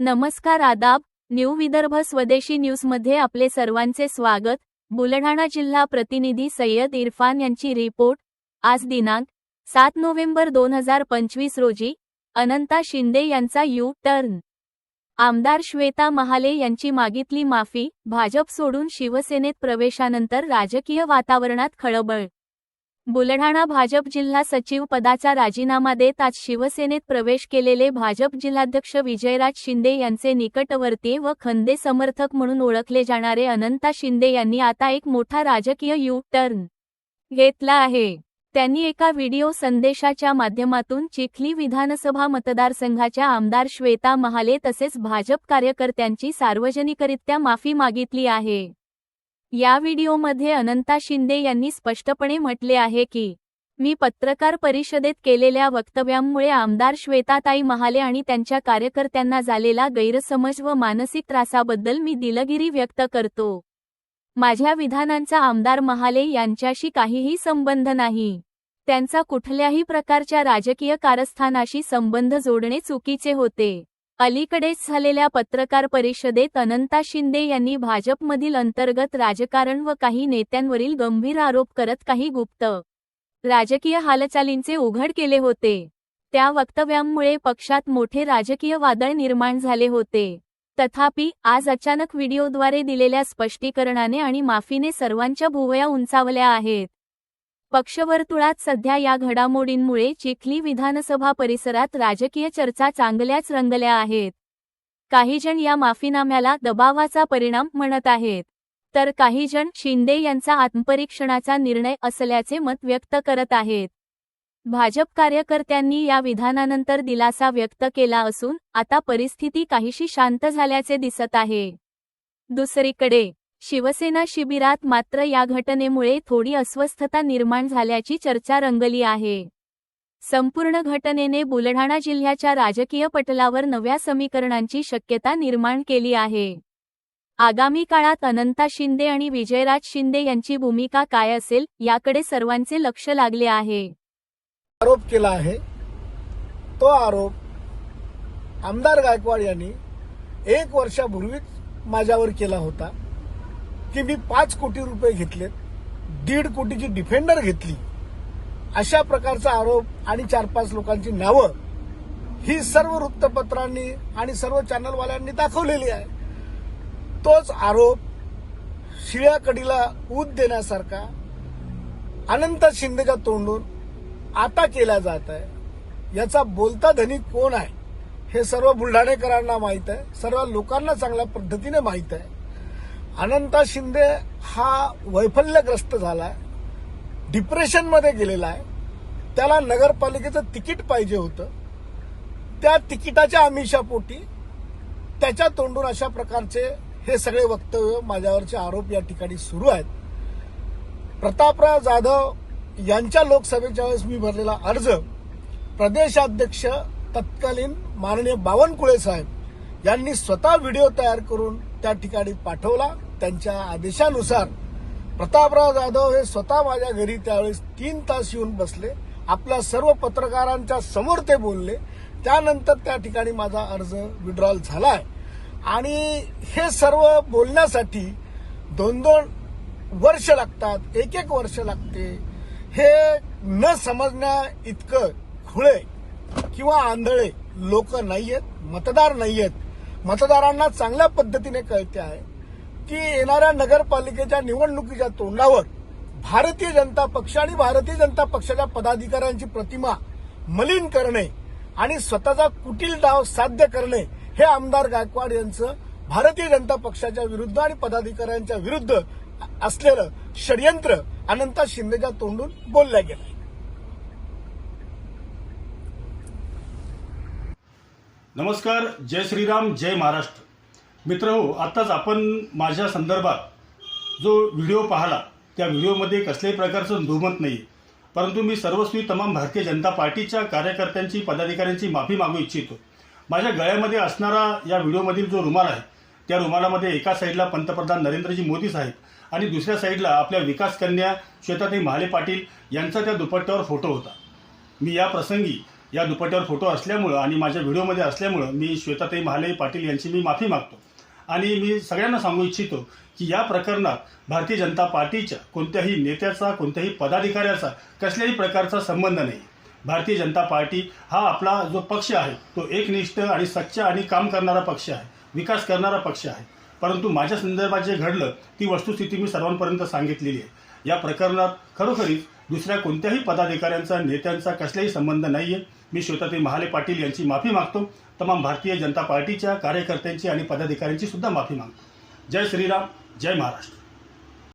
नमस्कार आदाब न्यू विदर्भ स्वदेशी न्यूजमध्ये आपले सर्वांचे स्वागत. बुलढाणा जिल्हा प्रतिनिधी सय्यद इरफान यांची रिपोर्ट. आज दिनांक सात नोव्हेंबर दोन हजार पंचवीस रोजी अनंता शिंदे यांचा यू टर्न. आमदार श्वेता महाले यांची मागितली माफी भाजप सोडून शिवसेनेत प्रवेशानंतर राजकीय वातावरणात खळबळ. बुलढाणा भाजप जिल्हा सचिव पदाचा राजीनामा देत आज शिवसेनेत प्रवेश केलेले भाजप जिल्हाध्यक्ष विजयराज शिंदे यांचे निकटवर्तीय व खंदे समर्थक म्हणून ओळखले जाणारे अनंता शिंदे यांनी आता एक मोठा राजकीय यू टर्न घेतला आहे. त्यांनी एका व्हिडिओ संदेशाच्या माध्यमातून चिखली विधानसभा मतदारसंघाच्या आमदार श्वेता महाले तसेच भाजप कार्यकर्त्यांची सार्वजनिकरित्या माफी मागितली आहे. या व्हिडिओमध्ये अनंता शिंदे यांनी स्पष्टपणे म्हटले आहे की मी पत्रकार परिषदेत केलेल्या वक्तव्यांमुळे आमदार श्वेताताई महाले आणि त्यांच्या कार्यकर्त्यांना झालेला गैरसमज व मानसिक त्रासाबद्दल मी दिलगिरी व्यक्त करतो. माझ्या विधानांचा आमदार महाले यांच्याशी काहीही संबंध नाही. त्यांचा कुठल्याही प्रकारच्या राजकीय कारस्थानाशी संबंध जोडणे चुकीचे होते. अलीकडेच झालेल्या पत्रकार परिषदेत अनंता शिंदे यांनी भाजपमधील अंतर्गत राजकारण व काही नेत्यांवरील गंभीर आरोप करत काही गुप्त राजकीय हालचालींचे उघड केले होते. त्या वक्तव्यांमुळे पक्षात मोठे राजकीय वादळ निर्माण झाले होते. तथापि आज अचानक व्हिडिओद्वारे दिलेल्या स्पष्टीकरणाने आणि माफीने सर्वांच्या भुवया उंचावल्या आहेत. पक्षवर्तुळात सध्या या घडामोडींमुळे चिखली विधानसभा परिसरात राजकीय चर्चा चांगल्याच रंगल्या आहेत. काहीजण या माफीनाम्याला दबावाचा परिणाम म्हणत आहेत. तर काहीजण शिंदे यांचा आत्मपरीक्षणाचा निर्णय असल्याचे मत व्यक्त करत आहेत. भाजप कार्यकर्त्यांनी या विधानानंतर दिलासा व्यक्त केला असून आता परिस्थिती काहीशी शांत झाल्याचे दिसत आहे. दुसरीकडे शिवसेना शिबिरात मात्र या घटनेमुळे थोडी अस्वस्थता निर्माण झाल्याची चर्चा रंगली आहे. संपूर्ण घटनेने बुलढाणा जिल्ह्याच्या राजकीय पटलावर नव्या समीकरणांची शक्यता निर्माण केली आहे. आगामी काळात अनंता शिंदे आणि विजयराज शिंदे यांची भूमिका काय असेल याकडे सर्वांचे लक्ष लागले आहे. आरोप केला आहे. तो आरोप आमदार गायकवाड यांनी एक वर्षापूर्वीच माझ्यावर केला होता की मी पाच कोटी रुपये घेतलेत दीड कोटीची डिफेंडर घेतली. अशा प्रकारचा आरोप आणि चार पाच लोकांची नावं ही सर्व वृत्तपत्रांनी आणि सर्व चॅनलवाल्यांनी दाखवलेली आहे. तोच आरोप शिळ्या कडीला ऊत देण्यासारखा अनंत शिंदेच्या तोंडून आता केला जात आहे. याचा बोलता धनी कोण आहे? हे सर्व बुलढाणेकरांना माहीत आहे. सर्व लोकांना चांगल्या पद्धतीने माहीत आहे. अनंता शिंदे हा वैफल्यग्रस्त झालाय डिप्रेशनमध्ये गेलेला आहे. त्याला नगरपालिकेचं तिकीट पाहिजे होतं. त्या तिकिटाच्या आमिषापोटी त्याच्या तोंडून अशा प्रकारचे हे सगळे वक्तव्य माझ्यावरचे आरोप या ठिकाणी सुरू आहेत. प्रतापराव जाधव यांच्या लोकसभेच्या वेळेस मी भरलेला अर्ज प्रदेशाध्यक्ष तत्कालीन माननीय बावनकुळे साहेब यांनी स्वतः व्हिडिओ तयार करून त्या ठिकाणी पाठवला. त्यांच्या आदेशानुसार प्रतापराव जाधव हे स्वतः माझ्या घरी त्यावेळेस तीन तास येऊन बसले. आपल्या सर्व पत्रकारांच्या समोर ते बोलले. त्यानंतर त्या ठिकाणी माझा अर्ज विड्रॉल झालाय. आणि हे सर्व बोलण्यासाठी दोन दोन वर्ष लागतात एक एक वर्ष लागते. हे न समजण्या इतकं खुळे किंवा आंधळे लोक नाहीयेत मतदार नाहीयेत. मतदारांना चांगल्या पद्धतीने कळते आहे की येणाऱ्या नगरपालिकेच्या निवडणुकीच्या तोंडावर भारतीय जनता पक्ष आणि भारतीय जनता पक्षाच्या पदाधिकाऱ्यांची प्रतिमा मलिन करणे आणि स्वतःचा कुटील डाव साध्य करणे हे आमदार गायकवाड यांचं भारतीय जनता पक्षाच्या विरुद्ध आणि पदाधिकाऱ्यांच्या विरुद्ध असलेलं षडयंत्र अनंता शिंदेच्या तोंडून बोलल्या गेलं नमस्कार जय श्रीराम जय महाराष्ट्र. मित्र हो आत्ताच आपण माझ्या संदर्भात जो व्हिडिओ पाहिला त्या व्हिडिओमध्ये कसल्याही प्रकारचं दुमत नाही परंतु मी सर्वस्वी तमाम भारतीय जनता पार्टीच्या कार्यकर्त्यांची पदाधिकाऱ्यांची माफी मागू इच्छितो. माझ्या गळ्यामध्ये असणारा या व्हिडिओमधील जो रुमाल आहे त्या रुमालामध्ये एका साईडला पंतप्रधान नरेंद्रजी मोदी साहेब आणि दुसऱ्या साईडला आपल्या विकास कन्या श्वेताताई महाले पाटील यांचा त्या दुपट्ट्यावर फोटो होता. मी या प्रसंगी या दुपट्ट्यावर फोटो असल्यामुळं आणि माझ्या व्हिडिओमध्ये असल्यामुळं मी श्वेताताई महाले पाटील यांची मी माफी मागतो. आणि मी सगळ्यांना सांगू इच्छितो की या प्रकरणात भारतीय जनता पार्टीच्या कोणत्याही नेत्याचा कोणत्याही पदाधिकाऱ्याचा कसल्याही प्रकारचा संबंध नाही. भारतीय जनता पार्टी हा आपला जो पक्ष आहे तो एकनिष्ठ आणि सच्चा आणि काम करणारा पक्ष आहे विकास करणारा पक्ष आहे. परंतु माझ्या संदर्भात जे घडलं ती वस्तुस्थिती मी सर्वांपर्यंत सांगितलेली आहे. या प्रकरणात खरोखरीच दुसऱ्या कोणत्याही पदाधिकाऱ्यांचा नेत्यांचा कसलाही संबंध नाही आहे मी श्वेताताई महाले पाटील यांची माफी मागतो. तमाम भारतीय जनता पार्टीच्या कार्यकर्त्यांची आणि पदाधिकाऱ्यांची सुद्धा माफी मागतो. जय श्रीराम जय महाराष्ट्र.